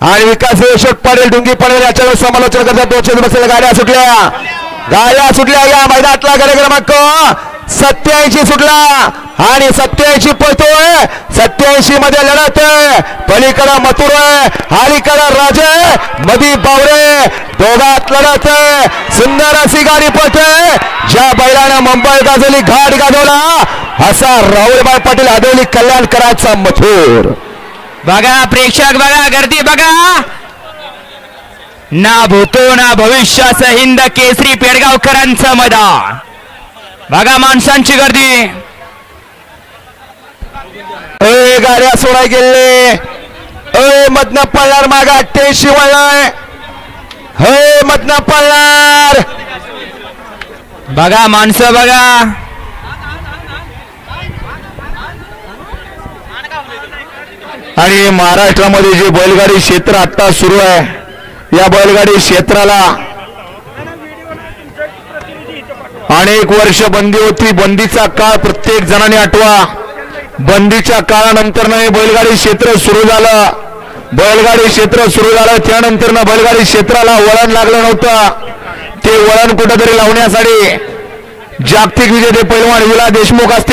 आणि विकास अशोक पाटील डुंगी पडेल याच्यावर समालोचन करतात. दोनशे बसलेल्या गाड्या सुटल्या. गाड्या सुटल्या या मैदानातला गडे क्रमांक सत्याऐंशी सुटला. आणि सत्याऐंशी पळतोय. सत्याऐंशी मध्ये लढत आहे. पलीकडं मथुर आहे. अलीकडं राजे. मधी बावरे. दोघात लढत आहे. सुंदर अशी गाडी पळते ज्या बैलानं मुंबई गाजवली घाट गाजवला. असा राहुलबाई पाटील हदवली कल्याणकरांचा मथुर. बघा प्रेक्षक बघा गर्दी बघा. ना भूतो ना भविष्याचं हिंद केसरी पेडगावकरांचं मैदान. बघा माणसांची गर्दी. ए गाड्या सोडाय गेले. ए मधनं पळणार मागा अठ्ठ्याऐंशी वळलाय हे मधनं पळणार. बघा माणसं बघा. आणि महाराष्ट्रामध्ये जे बैलगाडी क्षेत्र आता सुरू आहे या बैलगाडी क्षेत्राला अनेक वर्ष बंदी होती. बंदीचा काळ प्रत्येक जणांनी आठवा. बंदीच्या काळानंतर हे बैलगाडी क्षेत्र सुरू झालं. बैलगाडी क्षेत्र सुरू झालं त्यानंतर बैलगाडी क्षेत्राला वळण लागलं नव्हतं. ते वळण कुठंतरी लावण्यासाठी जागतिक विजेते पैलवान विला देशमुख असतील.